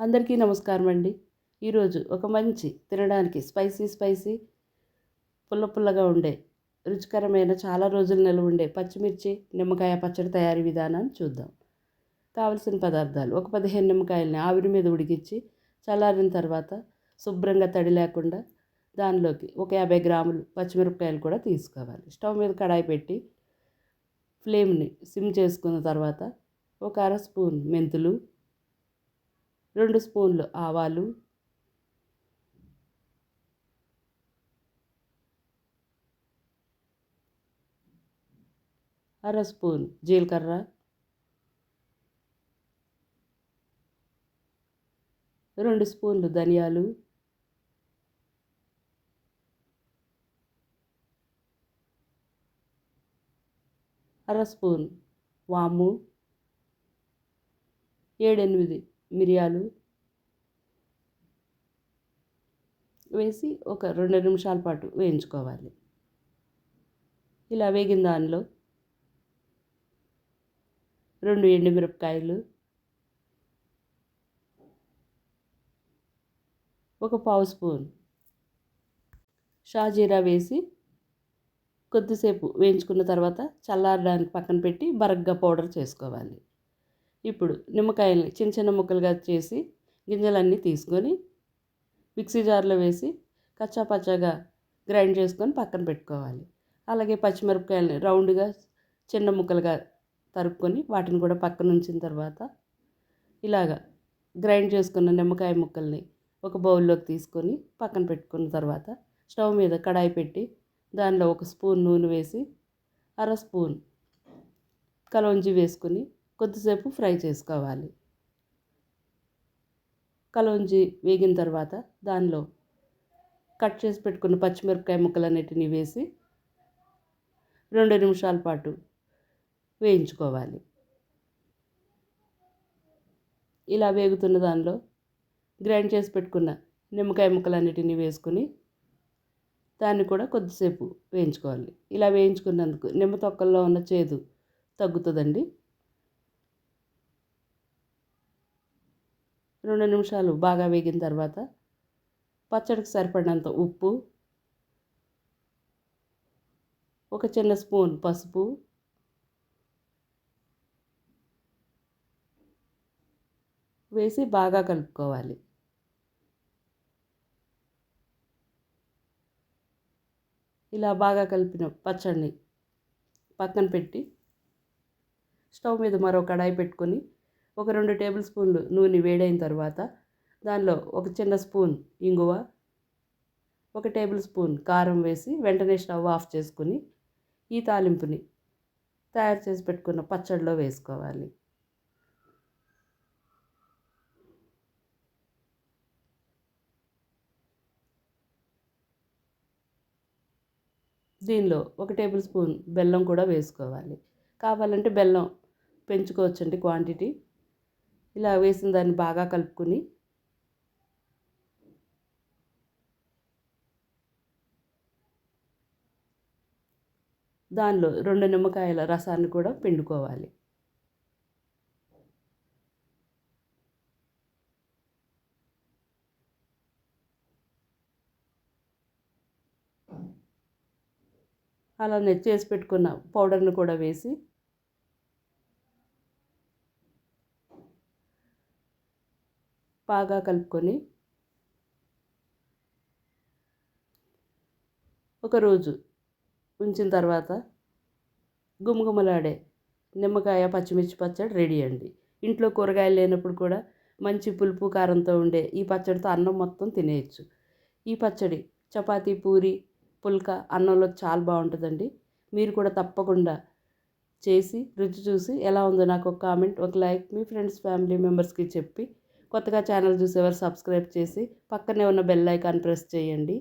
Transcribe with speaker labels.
Speaker 1: అందరికీ నమస్కారం అండి. ఈరోజు ఒక మంచి తినడానికి స్పైసీ స్పైసీ పుల్ల పుల్లగా ఉండే రుచికరమైన చాలా రోజులు నిల్వ ఉండే పచ్చిమిర్చి నిమ్మకాయ పచ్చడి తయారీ విధానాన్ని చూద్దాం. కావలసిన పదార్థాలు ఒక పదిహేను నిమ్మకాయలని ఆవిరి మీద ఉడికించి చల్లారిన తర్వాత శుభ్రంగా తడి లేకుండా దానిలోకి ఒక యాభై గ్రాములు పచ్చిమిరపకాయలు కూడా తీసుకోవాలి. స్టవ్ మీద కడాయి పెట్టి ఫ్లేమ్ని సిమ్ చేసుకున్న తర్వాత ఒక అర స్పూన్ మెంతులు రెండు స్పూన్లు ఆవాలు. అర స్పూన్ జీలకర్ర. రెండు స్పూన్లు ధనియాలు. అర స్పూన్ వాము. ఏడెనిమిది మిరియాలు వేసి ఒక రెండు నిమిషాల పాటు వేయించుకోవాలి. ఇలా వేగిన దానిలో రెండు ఎండుమిరపకాయలు ఒక పావు స్పూన్ షాజీరా వేసి కొద్దిసేపు వేయించుకున్న తర్వాత చల్లారడానికి పక్కన పెట్టి బరగ్గా పౌడర్ చేసుకోవాలి. ఇప్పుడు నిమ్మకాయల్ని చిన్న చిన్న ముక్కలుగా చేసి గింజలన్నీ తీసుకొని మిక్సీ జార్లో వేసి కచ్చా పచ్చాగా గ్రైండ్ చేసుకొని పక్కన పెట్టుకోవాలి. అలాగే పచ్చిమిరపకాయలని రౌండ్గా చిన్న ముక్కలుగా తరుక్కొని వాటిని కూడా పక్కన ఉంచిన తర్వాత ఇలాగా గ్రైండ్ చేసుకున్న నిమ్మకాయ ముక్కల్ని ఒక బౌల్లోకి తీసుకొని పక్కన పెట్టుకున్న తర్వాత స్టవ్ మీద కడాయి పెట్టి దానిలో ఒక స్పూన్ నూనె వేసి అర స్పూన్ కలవంజి వేసుకొని కొద్దిసేపు ఫ్రై చేసుకోవాలి. కలవంజి వేగిన తర్వాత దానిలో కట్ చేసి పెట్టుకున్న పచ్చిమిరపకాయ ముక్కలన్నిటిని వేసి రెండు నిమిషాల పాటు వేయించుకోవాలి. ఇలా వేగుతున్న దానిలో గ్రైండ్ చేసి పెట్టుకున్న నిమ్మకాయ ముక్కలన్నిటిని వేసుకుని దాన్ని కూడా కొద్దిసేపు వేయించుకోవాలి. ఇలా వేయించుకున్నందుకు నిమ్మ తొక్కల్లో ఉన్న చేదు తగ్గుతుందండి. రెండు నిమిషాలు బాగా వేగిన తర్వాత పచ్చడికి సరిపడినంత ఉప్పు ఒక చిన్న స్పూన్ పసుపు వేసి బాగా కలుపుకోవాలి. ఇలా బాగా కలిపిన పచ్చడిని పక్కన పెట్టి స్టవ్ మీద మరో కడాయి పెట్టుకొని ఒక రెండు టేబుల్ స్పూన్లు నూనె వేడైన తర్వాత దానిలో ఒక చిన్న స్పూన్ ఇంగువ ఒక టేబుల్ స్పూన్ కారం వేసి వెంటనే స్టవ్ ఆఫ్ చేసుకుని ఈ తాలింపుని తయారు చేసి పెట్టుకున్న పచ్చడిలో వేసుకోవాలి. దీనిలో ఒక టేబుల్ స్పూన్ బెల్లం కూడా వేసుకోవాలి. కావాలంటే బెల్లం పెంచుకోవచ్చండి క్వాంటిటీ. ఇలా వేసిన దాన్ని బాగా కలుపుకొని దానిలో రెండు నిమ్మకాయల రసాన్ని కూడా పిండుకోవాలి. అలా చేసి పెట్టుకున్న పౌడర్ని కూడా వేసి బాగా కలుపుకొని ఒకరోజు ఉంచిన తర్వాత గుమగుమలాడే నిమ్మకాయ పచ్చిమిర్చి పచ్చడి రెడీ అండి. ఇంట్లో కూరగాయలు లేనప్పుడు కూడా మంచి పులుపు కారంతో ఉండే ఈ పచ్చడితో అన్నం మొత్తం తినేయచ్చు. ఈ పచ్చడి చపాతీ పూరి పుల్క అన్నంలో చాలా బాగుంటుందండి. మీరు కూడా తప్పకుండా చేసి రుచి చూసి ఎలా ఉందో నాకు ఒక కామెంట్ ఒక లైక్ మీ ఫ్రెండ్స్ ఫ్యామిలీ మెంబర్స్కి చెప్పి కొత్తగా ఛానల్ చూసేవారు సబ్స్క్రైబ్ చేసి పక్కనే ఉన్న బెల్ ఐకాన్ ప్రెస్ చేయండి.